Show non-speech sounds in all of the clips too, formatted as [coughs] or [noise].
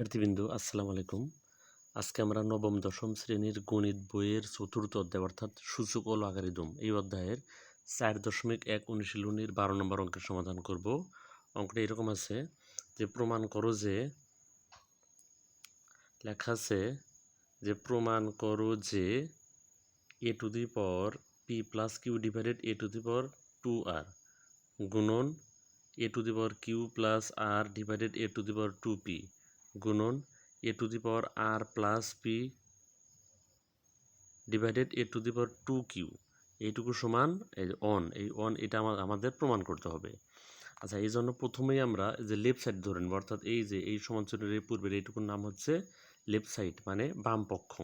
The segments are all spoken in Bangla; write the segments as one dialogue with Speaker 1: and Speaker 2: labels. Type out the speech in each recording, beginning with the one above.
Speaker 1: শিক্ষার্থীবৃন্দু, আসসালামু আলাইকুম। আজকে আমরা নবম, দশম শ্রেণির গণিত বইয়ের চতুর্থ অধ্যায় অর্থাৎ সূচক ও লগারিদম এই অধ্যায়ের চার দশমিক এক অনুশীলনীর বারো নম্বর অঙ্কের সমাধান করব। অঙ্কটা এরকম আছে যে, প্রমাণ করো যে, লেখা আছে যে, প্রমাণ করো যে a to the power p plus q divided a to the power two r গুণন a to the power q plus r divided a to the power two p গুণন a to the power r plus p divided a to the power two q. এইটুকু সমান অন এই অন এটা আমা- আমাদের প্রমাণ করতে হবে। আচ্ছা এই জন্য প্রথমেই আমরা যে লেফট সাইড ধরে নেব, অর্থাৎ এই যে, এই সমান্তরের এই পূর্বের এইটুকুর নাম হচ্ছে লেফট সাইড মানে বাম পক্ষ।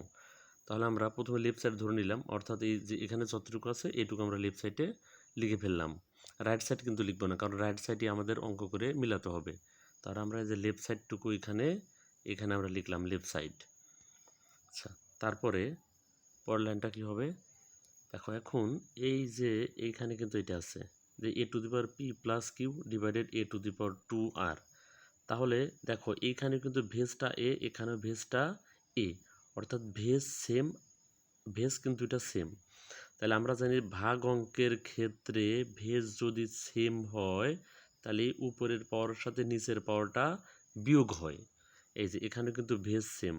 Speaker 1: তাহলে আমরা প্রথমে লেফট সাইড ধরে নিলাম, অর্থাৎ এই যে এখানে যতটুকু আছে, এইটুকু আমরা লেফট সাইডে লিখে ফেললাম। রাইট সাইড কিন্তু লিখব না, কারণ রাইট সাইডে আমাদের অঙ্ক করে মিলাতে হবে। তাহলে আমরা এই যে লেফট সাইডটুকু এখানে এখানে আমরা লিখলাম লেফট সাইড আচ্ছা তারপরে পরের লাইনটা কী হবে? দেখো এখন এই যে এইখানে কিন্তু এটা আছে যে a to the power p plus q divided a to the power two r তাহলে দেখো এইখানে কিন্তু ভেজটা এ এখানে ভেজটা এ অর্থাৎ ভেজ সেম ভেজ কিন্তু এটা সেম তাহলে আমরা জানি ভাগ অঙ্কের ক্ষেত্রে ভেজ যদি সেম হয় তাহলে উপরের পাওয়ার সাথে নিচের পাওয়ারটা বিয়োগ হয়। এই যে এখানে কিন্তু ভেজ সেম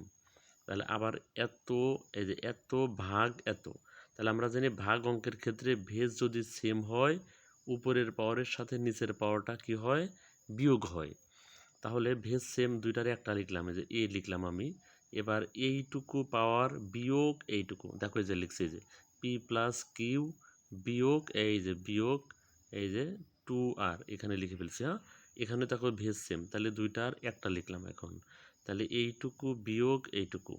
Speaker 1: তাহলে আবার এত, এই যে এত ভাগ এত। তাহলে আমরা জানি ভাগ অঙ্কের ক্ষেত্রে ভেজ যদি সেম হয়, উপরের পাওয়ারের সাথে নিচের পাওয়ারটা কি হয়? বিয়োগ হয়। তাহলে ভেজ সেম দুইটারে একটা লিখলাম, এই যে এ লিখলাম আমি। এবার এইটুকু পাওয়ার বিয়োগ এইটুকু। দেখো যে লিখছি যে পি প্লাস কিউ বিয়োগ, এই যে বিয়োগ, এই যে টু আর, এখানে লিখে ফেলছি হ্যাঁ? এখানে দেখো ভেজ সেম তাহলে দুইটার একটা লিখলাম এখন। তাহলে এইটুকু বিয়োগ এইটুকু।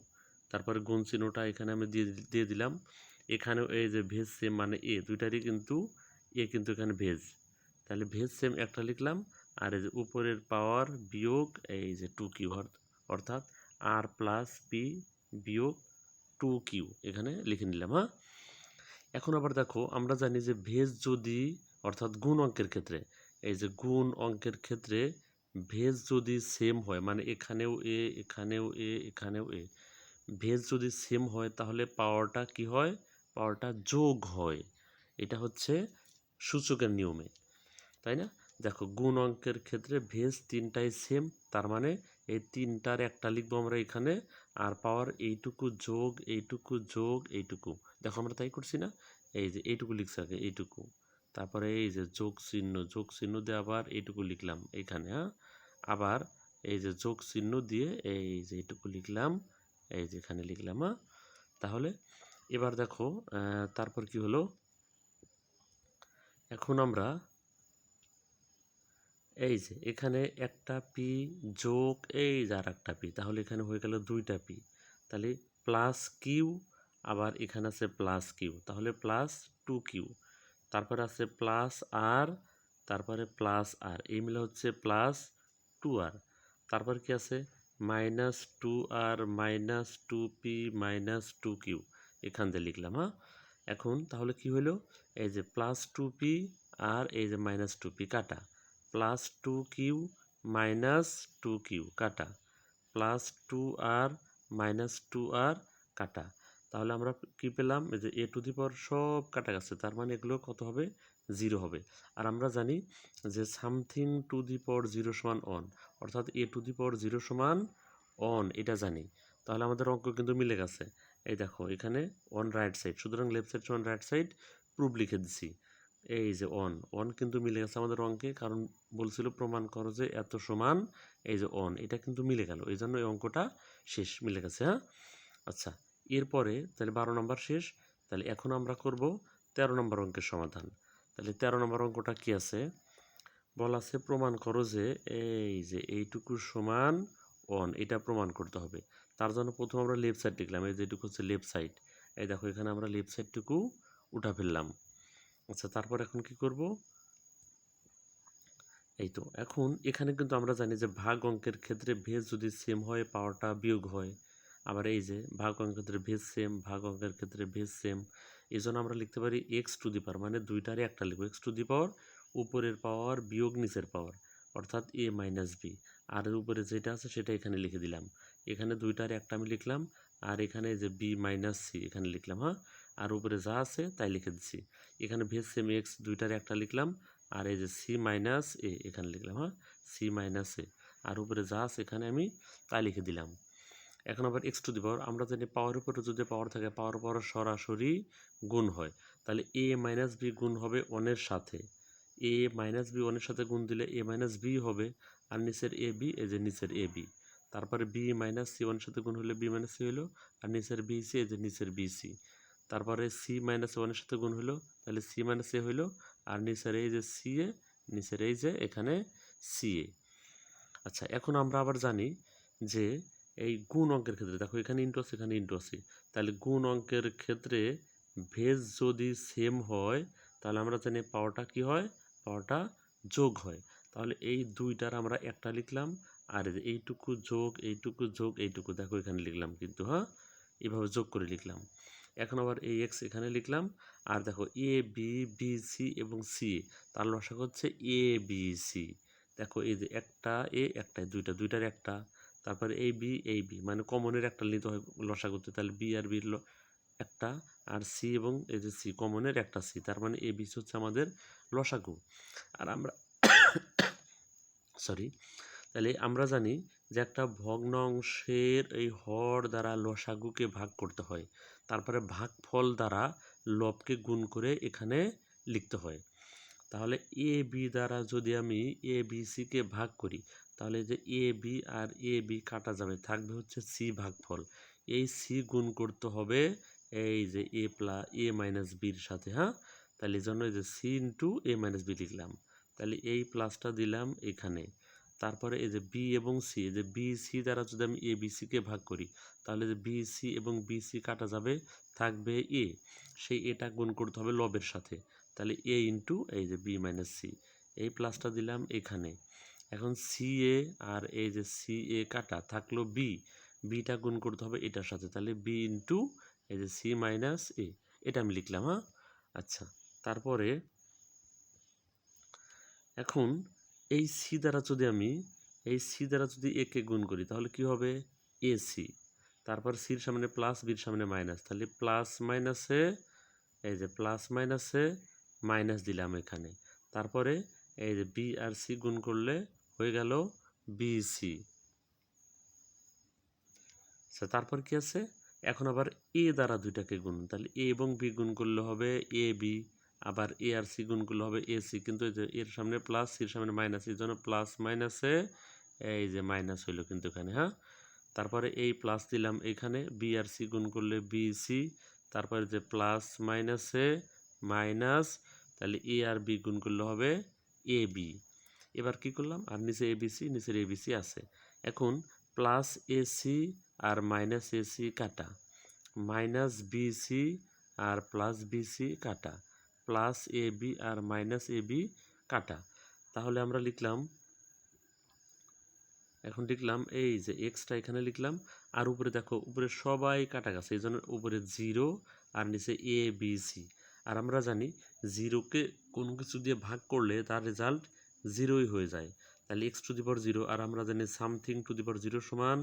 Speaker 1: তারপরে গুণ চিহ্নটা এখানে আমি দিয়ে দিয়ে দিলাম। এখানেও এই যে ভেজ সেম মানে এ, দুইটারই কিন্তু এ কিন্তু এখানে ভেজ। তাহলে ভেজ সেম একটা লিখলাম, আর এই যে উপরের পাওয়ার বিয়োগ এই যে টু কিউ অর্থাৎ আর প্লাস পি বিয়োগ টু কিউ, এখানে লিখে নিলাম হ্যাঁ? এখন আবার দেখো, আমরা জানি যে ভেজ যদি অর্থাৎ গুণ অঙ্কের ক্ষেত্রে। এই যে গুণ অঙ্কের ক্ষেত্রে ভেজ যদি সেম হয় মানে এখানেও এ এখানেও এ এখানেও এ ভেজ যদি সেম হয় তাহলে পাওয়ারটা কি হয়? পাওয়ারটা যোগ হয়। এটা হচ্ছে সূচকের নিয়মে। তাই না? দেখো, গুণ অঙ্কের ক্ষেত্রে ভেজ তিনটাই সেম তার মানে এই তিনটার একটা লিখব আমরা এখানে, আর পাওয়ার এইটুকু যোগ এইটুকু যোগ, এইটুকু। দেখো আমরা তাই করছি না? এই যে এইটুকু লিখছি আগে, এইটুকু। তারপরে এই যে যোগ চিহ্ন যোগ চিহ্ন দিয়ে আবার এইটুকু লিখলাম এখানে হ্যাঁ? আবার এই যে যোগ চিহ্ন দিয়ে এই যে এইটুকু লিখলাম, এই যে এখানে লিখলাম হ্যাঁ? তাহলে এবার দেখো তারপর কি হলো? এখন আমরা এই যে এখানে একটা পি যোগ, এই যে আর একটা পি তাহলে এখানে হয়ে গেল দুইটা পি তাহলে প্লাস কিউ আবার এখানে আছে প্লাস কিউ তাহলে প্লাস টু কিউ তারপরে আছে প্লাস আর তারপরে প্লাস আর এই মিলে হচ্ছে প্লাস টু আর তারপর কি আছে? Minus two r minus two p minus two q এখান দিয়ে লিখলাম হ্যাঁ? এখন তাহলে কি হলো এই যে প্লাস টু পি আর এই যে মাইনাস টু পি কাটা। Plus two q minus two q কাটা। Plus two r minus two r কাটা। তাহলে আমরা কি পেলাম? এই যে এ টু দি পাওয়ার সব কাটা গেছে। তার মানে এগুলো কত হবে? জিরো হবে। আর আমরা জানি যে something to the power zero সমান অন অর্থাৎ a to the power zero সমান অন এটা জানি। তাহলে আমাদের অঙ্ক কিন্তু মিলে গেছে। এই দেখো, এখানে অন রাইট সাইড সুতরাং লেফট সাইড সমান রাইট সাইড প্রুফ লিখে দিছি। এই যে অন অন কিন্তু মিলে গেছে আমাদের অঙ্কে, কারণ বলছিল প্রমাণ করো যে এত সমান, এই যে অন এটা কিন্তু মিলে গেল। এই জন্য এই অঙ্কটা শেষ, মিলে গেছে হ্যাঁ? আচ্ছা এরপরে তাহলে বারো নম্বর শেষ, তাহলে এখন আমরা করব তেরো নম্বর অঙ্কের সমাধান। তাহলে তেরো নম্বর অঙ্কটা কি আছে? বলা আছে প্রমাণ করো যে এই যে এইটুকু সমান অন এটা প্রমাণ করতে হবে। তার জন্য প্রথম আমরা লেফট সাইড লিখলাম এই যেটুকু হচ্ছে লেফট সাইড এই দেখো, এখানে আমরা লেফট সাইডটুকু উঠা ফেললাম। আচ্ছা তারপর এখন কি করব? এই তো, এখন এখানে কিন্তু আমরা জানি যে ভাগ অঙ্কের ক্ষেত্রে ভেজ যদি সেম হয় পাওয়ারটা বিয়োগ হয়। আবার এই যে ভাগ অঙ্কের ক্ষেত্রে ভেজ সেম ভাগ অঙ্কের ক্ষেত্রে ভেজ সেম এই জন্য আমরা লিখতে পারি এক্স টু দি পাওয়ার মানে দুইটারই একটা লিখব। এক্স টু দি পাওয়ার উপরের পাওয়ার বিয়োগ নিচের পাওয়ার অর্থাৎ এ মাইনাস বি আর উপরে যেটা আছে সেটা এখানে লিখে দিলাম। এখানে দুইটার একটা আমি লিখলাম, আর এখানে যে বি মাইনাস সি এখানে লিখলাম হ্যাঁ? আর উপরে যা আছে তাই লিখে দিচ্ছি। এখানে ভেজ সেম এক্স দুইটার একটা লিখলাম, আর এই যে সি মাইনাস এ এখানে লিখলাম হ্যাঁ? সি মাইনাস এ আর উপরে যা আছে এখানে আমি তাই লিখে দিলাম। এখন আবার এক্স টু দি পাওয়ার আমরা জানি পাওয়ার উপরে যদি পাওয়ার থাকে পাওয়ার পাওয়ার সরাসরি গুণ হয়, তাহলে এ মাইনাস বি গুণ হবে ওয়ানের সাথে। এ মাইনাস বি ওয়ানের সাথে গুণ দিলে এ মাইনাস বি হবে, আর নিচের এ বি এই যে নিচের এ বি তারপরে বি মাইনাস সি ওয়ানের সাথে গুণ হলে বি মাইনাস সি হলো, আর নিচের বি সি এই যে নিচের বি সি তারপরে সি মাইনাস ওয়ানের সাথে গুণ হলো, তাহলে সি মাইনাস এ হইল আর নিচের এই যে সি এ, নিচের এই যে এখানে সি এ। আচ্ছা এখন আমরা আবার জানি যে এই গুণ অঙ্কের ক্ষেত্রে, দেখো এখানে ইন্টু আছে, এখানে ইন্টু আছে। তাহলে গুণ অঙ্কের ক্ষেত্রে ভেজ যদি সেম হয়, তাহলে আমরা জানি পাওয়ারটা কি হয়? পাওয়ারটা যোগ হয়। তাহলে এই দুইটার আমরা একটা লিখলাম, আর এইটুকু যোগ এইটুকু যোগ, এইটুকু, দেখো এখানে লিখলাম কিন্তু হ্যাঁ? এভাবে যোগ করে লিখলাম। এখন আবার এই এক্স এখানে লিখলাম, আর দেখো এ বি বি সি এবং সি তার লসাগু হচ্ছে এ বি সি দেখো এই যে একটা, এ একটা, দুইটা, দুইটার একটা। তারপরে এই বি এই বি মানে কমনের একটা নিতে হয় লসা করতে তাহলে বি আর বির একটা, আর সি এবং এই যে সি কমনের একটা সি তার মানে এ বি হচ্ছে আমাদের লসাগু। আর আমরা [coughs] সরি তাহলে আমরা জানি যে একটা ভগ্ন অংশের এই হর দ্বারা লসাগুকে ভাগ করতে হয়, তারপরে ভাগফল দ্বারা লবকে গুণ করে এখানে লিখতে হয়। তাহলে এ বি দ্বারা যদি আমি এ বি সিকে ভাগ করি তাহলে যে এ বি আর এ বি কাটা যাবে। থাকবে হচ্ছে সি ভাগফল। এই সি গুণ করতে হবে এই যে এ প্লাস এ মাইনাস বির সাথে হ্যাঁ? তাহলে এই জন্য যে c into a minus b লিখলাম। তাহলে এই প্লাসটা দিলাম এখানে। তারপরে এই যে বি এবং সি এই যে বি সি দ্বারা যদি আমি এ বি সিকে ভাগ করি, তাহলে যে বি সি এবং বি সি কাটা যাবে, থাকবে এ সেই এটা গুণ করতে হবে লবের সাথে। তাহলে এ ইন্টু এই যে বি মাইনাস সি এই প্লাসটা দিলাম এখানে। এখন সি এ আর এই যে সি এ কাটা থাকল বি বিটা গুণ করতে হবে এটার সাথে। তাহলে বি ইন্টু এই যে সি মাইনাস এ এটা আমি লিখলাম হ্যাঁ? আচ্ছা তারপরে এখন এই সি দ্বারা যদি আমি, এই সি দ্বারা যদি একে গুণ করি, তাহলে কি হবে? এ সি তারপর সির সামনে প্লাস বির সামনে মাইনাস তাহলে প্লাস মাইনাসে এই যে প্লাস মাইনাসে মাইনাস দিলাম এখানে। তারপরে এই যে বি আর সি গুণ করলে হয়ে গেল বিসি আচ্ছা তারপর কি আছে? এখন আবার এ দ্বারা দুইটাকে গুণ, তাহলে এ এবং বি গুণ করলে হবে এ বি আবার এ আর সি গুণ করলে হবে এ সি কিন্তু এর সামনে প্লাস সির সামনে মাইনাস এই জন্য প্লাস মাইনাসে এই যে মাইনাস হইল কিন্তু এখানে হ্যাঁ? তারপরে এই প্লাস দিলাম এখানে বি আর সি গুণ করলে বি সি তারপরে যে প্লাস মাইনাসে মাইনাস তাহলে এ আর বি গুণ করলে হবে এ বি এবার কি করলাম? আর নিচে এ বি সি নিচের এ বি সি আছে। এখন প্লাস এ সি আর মাইনাস এ সি কাটা। মাইনাস বি সি আর প্লাস বি সি কাটা। প্লাস এ বি আর মাইনাস এ বি কাটা। তাহলে আমরা লিখলাম, এখন লিখলাম এই যে এক্সটা এখানে লিখলাম। আর উপরে দেখো, উপরে সবাই কাটা গেছে। এই জন্য উপরে জিরো আর নিচে এ বি সি আর আমরা জানি জিরোকে কোনো কিছু দিয়ে ভাগ করলে তার রেজাল্ট জিরোই হয়ে যায়। তাহলে x to the power zero আর আমরা জানি something to the power zero সমান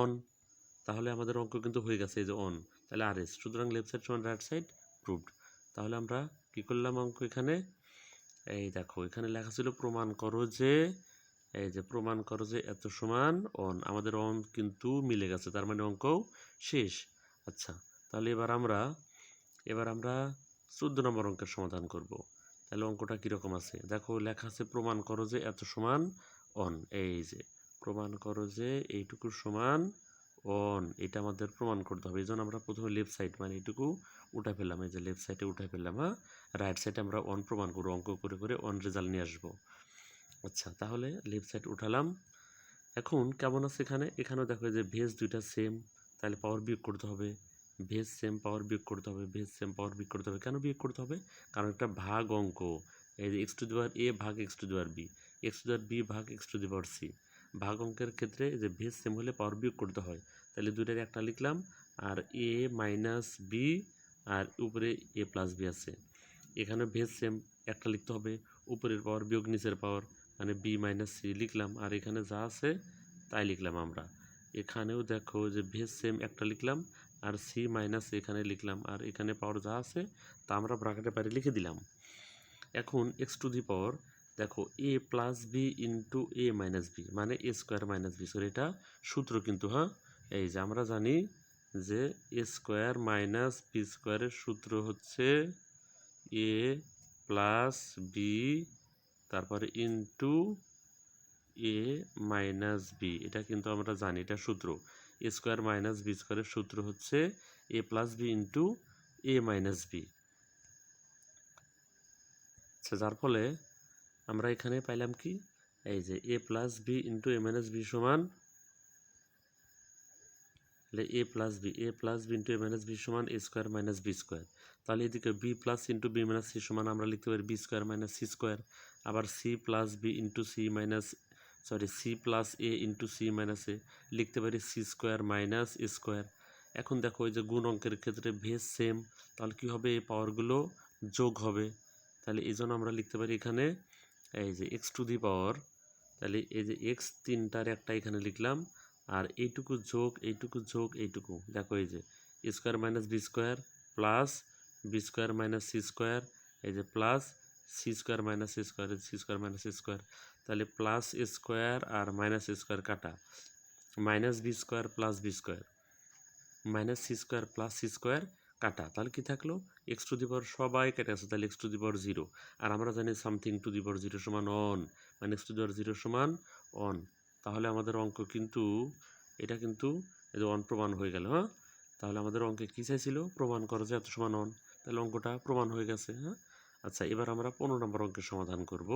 Speaker 1: অন তাহলে আমাদের অঙ্ক কিন্তু হয়ে গেছে এই যে অন তাহলে আর এস সুতরাং লেফট সাইড সমান রাইট সাইড প্রুভড তাহলে আমরা কি করলাম অঙ্ক এখানে? এই দেখো, এখানে লেখা ছিল প্রমাণ করো যে, এই যে প্রমাণ করো যে এত সমান অন আমাদের অন কিন্তু মিলে গেছে, তার মানে অঙ্কও শেষ। আচ্ছা তাহলে এবার আমরা এবার আমরা চোদ্দ নম্বর অঙ্কের সমাধান করব। তাহলে অঙ্কটা কীরকম আছে? দেখো লেখা আছে প্রমাণ করো যে এত সমান অন এই যে। প্রমাণ করো যে এইটুকু সমান অন এটা আমাদের প্রমাণ করতে হবে। এই জন্য আমরা প্রথমে লেফট সাইড মানে এইটুকু উঠে ফেললাম। এই যে লেফট সাইডে উঠে ফেললাম হ্যাঁ? রাইট সাইডে আমরা অন প্রমাণ করব, অঙ্ক করে করে অন রেজাল্ট নিয়ে আসব। আচ্ছা তাহলে লেফট সাইড উঠালাম। এখন কেমন আছে এখানে? এখানেও দেখো যে ভেজ দুইটা সেম তাহলে পাওয়ার বিয়োগ করতে হবে। ভেজ সেম পাওয়ার বিয়োগ করতে হবে, ভেজ সেম পাওয়ার বিয়োগ করতে হবে। কেন বিয়োগ করতে হবে? কারণ একটা ভাগ অঙ্ক, এই যে x to the power a ভাগ x to the power b x to the power b ভাগ x to the power c ভাগ অঙ্কের ক্ষেত্রে যে ভেজ সেম হলে পাওয়ার বিয়োগ করতে হয়। তাহলে দুইটার একটা লিখলাম, আর এ মাইনাস বি আর উপরে এ প্লাস বি আছে। এখানে ভেজ সেম একটা লিখতে হবে, উপরের পাওয়ার বিয়োগ নিচের পাওয়ার মানে বি মাইনাস সি লিখলাম, আর এখানে যা আছে তাই লিখলাম আমরা। এখানেও দেখো যে ভেজ সেম একটা লিখলাম আর সি মাইনাস এখানে লিখলাম। আর এখানে পাওয়ার যা আছে, তা আমরা ব্রাকেটের বাইরে লিখে দিলাম। এখন এক্স টু দি পাওয়ার দেখো a plus b into a minus b মানে a square minus b square এটা সূত্র কিন্তু হ্যাঁ? এই যে আমরা জানি যে এ স্কোয়ার মাইনাস বি স্কোয়ারের সূত্র হচ্ছে এ প্লাস বি তারপরে ইন্টু এ মাইনাস বি এটা কিন্তু আমরা জানি, এটা সূত্র। এ স্কোয়ার মাইনাস বি স্কোয়ারের সূত্র হচ্ছে A plus B into A minus B. আচ্ছা যার ফলে আমরা এখানে পাইলাম কি? এই যে A plus B into A minus B সমান A plus B, A plus B into A minus B সমান A square minus B square. তাহলে এদিকে B plus into B minus C সমান আমরা লিখতে পারি B square minus C square, আবার C plus B into C minus sorry C plus A into C minus A লিখতে পারি C square minus A square এখন দেখো এই যে গুণ অঙ্কের ক্ষেত্রে ভেজ সেম তাহলে কী হবে? এই পাওয়ারগুলো যোগ হবে। তাহলে এই জন্য আমরা লিখতে পারি এখানে এই যে এক্স টু দি পাওয়ার তাহলে এই যে এক্স তিনটার একটা এখানে লিখলাম, আর এইটুকু যোগ এইটুকু যোগ, এইটুকু। দেখো এই যে square minus B square plus B square minus C square এই যে plus C square minus square, C square minus square, তাহলে প্লাস স্কোয়ার আর মাইনাস স্কোয়ার কাটা। Minus B square plus B square, minus C square plus C square কাটা। তাহলে কি থাকল? এক্স টু দি পাওয়ার সবাই কেটে আছে তাহলে x to the power zero আর আমরা জানি something to the power zero সমান অন মানে x to the power zero সমান অন তাহলে আমাদের অঙ্ক কিন্তু, এটা কিন্তু অন প্রমাণ হয়ে গেল হ্যাঁ? তাহলে আমাদের অঙ্কে কী চাইছিল? প্রমাণ করো যে এত সমান অন তাহলে অঙ্কটা প্রমাণ হয়ে গেছে হ্যাঁ? আচ্ছা এবার আমরা পনেরো নম্বর অঙ্কের সমাধান করব।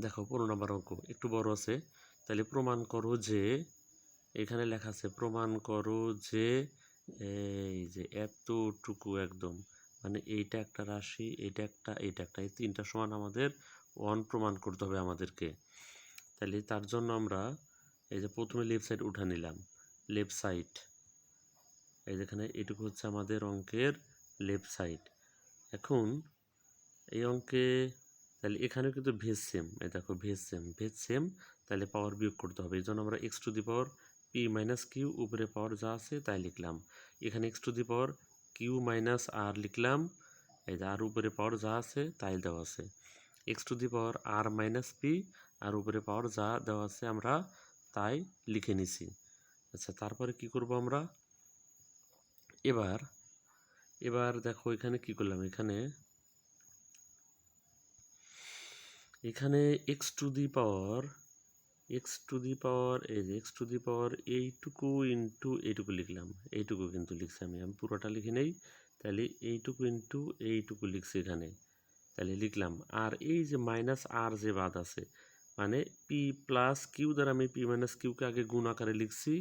Speaker 1: দেখো, পনেরো নম্বর অঙ্ক একটু বড় আছে। তাহলে প্রমাণ করো যে, এখানে লেখা আছে, প্রমাণ করো যে, এই যে এতটুকু একদম। মানে এইটা একটা রাশি, এইটা একটা এইটা একটা। এই তিনটা সমান আমাদের ওয়ান প্রমাণ করতে হবে আমাদেরকে। তাহলে তার জন্য আমরা এই যে প্রথমে লেফট সাইড উঠা নিলাম। লেফট সাইড এই যেখানে এটুকু হচ্ছে আমাদের অঙ্কের লেফট সাইড এখন এই অঙ্কে তাহলে এখানে কিন্তু ভেজ সেম এই দেখো ভেজ সেম ভেজ সেম তাহলে পাওয়ার বিয়োগ করতে হবে। এই জন্য আমরা x to the power P minus Q উপরে পাওয়ার যা আছে তাই লিখলাম। এখানে x to the power Q minus R লিখলাম, এই যে আর উপরে পাওয়ার যা আছে তাই দেওয়া আছে। X to the power R minus P আর উপরে পাওয়ার যা দেওয়া আছে আমরা তাই লিখে নিছি। আচ্ছা তারপরে কি করব আমরা? এবার এবার দেখো এখানে কি করলাম? এখানে এখানে x to the power x to the power এই যে এক্স টু দি পাওয়ার এইটুকু ইন্টু এইটুকু লিখলাম। এইটুকু কিন্তু লিখছি আমি আমি পুরোটা লিখে নেই। তাহলে এইটুকু ইন্টু এইটুকু লিখছি এখানে। তাহলে লিখলাম, আর এই যে মাইনাস আর যে বাদ আছে মানে পি প্লাস কিউ দ্বারা আমি পি মাইনাস কিউকে আগে গুণ আকারে লিখছি,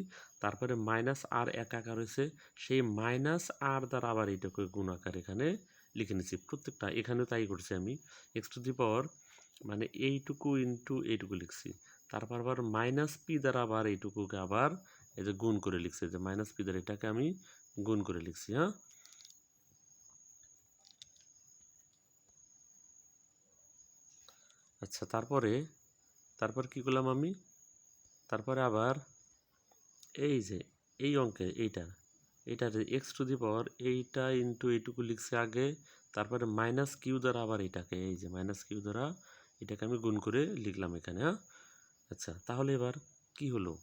Speaker 1: তারপরে মাইনাস আর এক আকার হয়েছে, সেই মাইনাস আর দ্বারা আবার এইটাকে গুণ আকার এখানে লিখে নিচ্ছি। প্রত্যেকটা, এখানেও তাই করছি আমি। এক্স টু দি পাওয়ার মানে এইটুকু ইন্টু এইটুকু লিখছি। তারপর আবার মাইনাস পি দ্বারা আবার এইটুকুকে আবার এই যে গুণ করে লিখছি যে মাইনাস পি দ্বারা এটাকে আমি গুণ করে লিখছি হ্যাঁ? আচ্ছা তারপরে, তারপর কি করলাম আমি? তারপরে আবার এই যে, এই অঙ্কে এইটা এটা এক্স টু দি পাওয়ার এইটা ইন্টু এইটুকু লিখছি আগে, তারপরে মাইনাস কিউ দ্বারা আবার এটাকে এই যে মাইনাস কিউ দ্বারা এটাকে আমি গুণ করে লিখলাম এখানে হ্যাঁ? আচ্ছা তাহলে এবার কি হলো?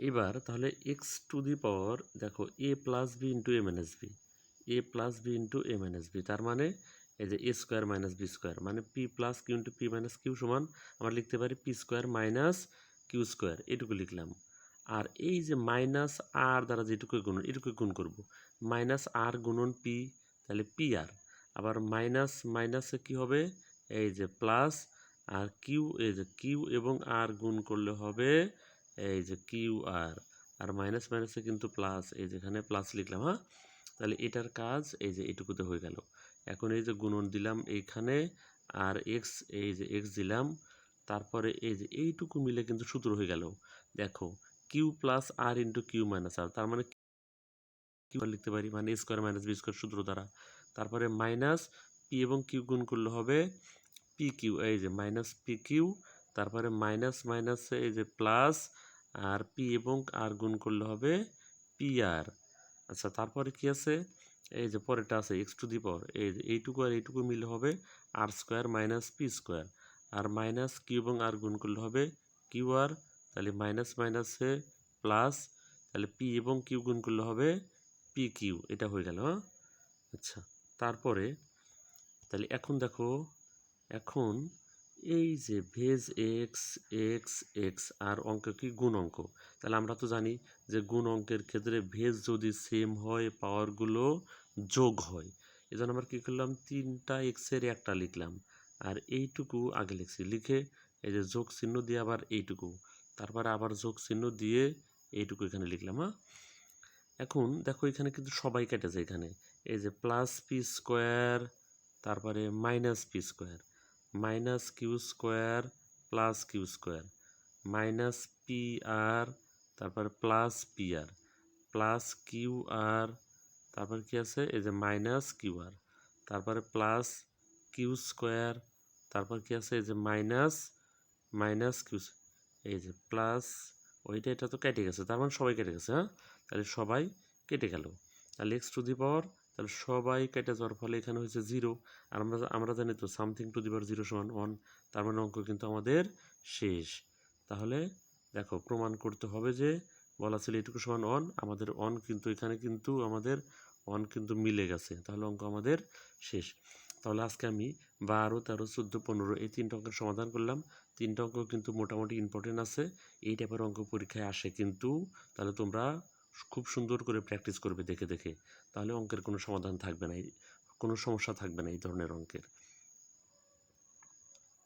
Speaker 1: এবার তাহলে এক্স টু দি পাওয়ার দেখো A plus B into A minus B A plus B into A minus B তার মানে এই যে A square minus B square মানে P plus Q into P minus Q সমান আমরা লিখতে পারি P square minus Q square এটুকু লিখলাম। আর এই যে মাইনাস আর দ্বারা যেটুকু গুণ এটুকু গুণ করব মাইনাস আর গুণন পি তাহলে পি আর আবার মাইনাস, মাইনাসে কি হবে? এই যে প্লাস, আর কিউ, এই যে কিউ এবং আর গুণ করলে হবে এই যে কিউ আর। আর মাইনাস, মাইনাসে কিন্তু প্লাস, এই যেখানে প্লাস লিখলাম হ্যাঁ? তাহলে এটার কাজ এই যে এটুকুতে হয়ে গেল। এখন এই যে গুণন দিলাম এইখানে, আর এক্স এই যে এক্স দিলাম, তারপরে এই যে এইটুকু মিলে কিন্তু সূত্র হয়ে গেল। দেখো, Q plus R into Q minus R, তার মানে কিউ লিখতে পারি মানে স্কোয়ার মাইনাস বি স্কোয়ার সূত্র দ্বারা। তারপরে মাইনাস পি এবং কিউ গুণ করলে হবে পি পি কিউ এই যে মাইনাস পি কিউ তারপরে মাইনাস মাইনাসে এই যে প্লাস আর পি এবং আর গুণ করলে হবে পি আর আচ্ছা তারপরে কি আছে? এই যে পরেরটা আছে এক্স টু দি পাওয়ার এই যে এইটুকু আর এইটুকু মিলে হবে R square minus P square R minus Q এবং আর গুণ করলে হবে কিউ আর তাহলে মাইনাস মাইনাসে প্লাস তাহলে পি এবং কিউ গুণ করলে হবে পি কিউ এটা হয়ে গেল হ্যাঁ? আচ্ছা তারপরে, তাহলে এখন দেখো, এখন এই যে ভেজ এক্স এক্স এক্স আর অঙ্ক কি গুণ অঙ্ক? তাহলে আমরা তো জানি যে গুণ অঙ্কের ক্ষেত্রে ভেজ যদি সেম হয় পাওয়ারগুলো যোগ হয়। এই জন্য আমরা কী করলাম, তিনটা এক্সের একটা লিখলাম। আর এইটুকু আগে লিখছি, লিখে এই যে যোগ চিহ্ন দিয়ে আবার এইটুকু। তারপরে আবার যোগ চিহ্ন দিয়ে এইটুকু এখানে লিখলাম হ্যাঁ? এখন দেখো এখানে কিন্তু সবাই কেটেছে এখানে। এই যে প্লাস পি স্কোয়ার তারপরে minus P square minus Q square plus Q square minus P R তারপর plus P R plus Q R তারপর কি আছে? এই যে মাইনাস কিউ আর তারপরে প্লাস কিউ স্কোয়ার তারপর কি আছে? এই যে মাইনাস মাইনাস কিউ এই যে প্লাস ওইটা, এটা তো কেটে গেছে। তার মানে সবাই কেটে গেছে হ্যাঁ? তাহলে সবাই কেটে গেল। তাহলে এক্স টু দি পাওয়ার তাহলে সবাই কেটে যাওয়ার ফলে এখানে হয়েছে জিরো আর আমরা আমরা জানি তো something to the power zero সমান ওয়ান তার মানে অঙ্ক কিন্তু আমাদের শেষ। তাহলে দেখো, প্রমাণ করতে হবে যে বলা ছিল এটুকু সমান অন আমাদের অন কিন্তু, এখানে কিন্তু আমাদের অন কিন্তু মিলে গেছে। তাহলে অঙ্ক আমাদের শেষ। তাহলে আজকে আমি বারো, তেরো, চোদ্দ, পনেরো এই তিনটা অঙ্কের সমাধান করলাম। তিনটা অঙ্ক কিন্তু মোটামুটি ইম্পর্টেন্ট আছে। এই টাইপের অঙ্ক পরীক্ষায় আসে কিন্তু তাহলে তোমরা খুব সুন্দর করে প্র্যাকটিস করবে দেখে দেখে। তাহলে অঙ্কের কোনো সমাধান থাকবে না কোনো সমস্যা থাকবে না এই ধরনের অঙ্কের।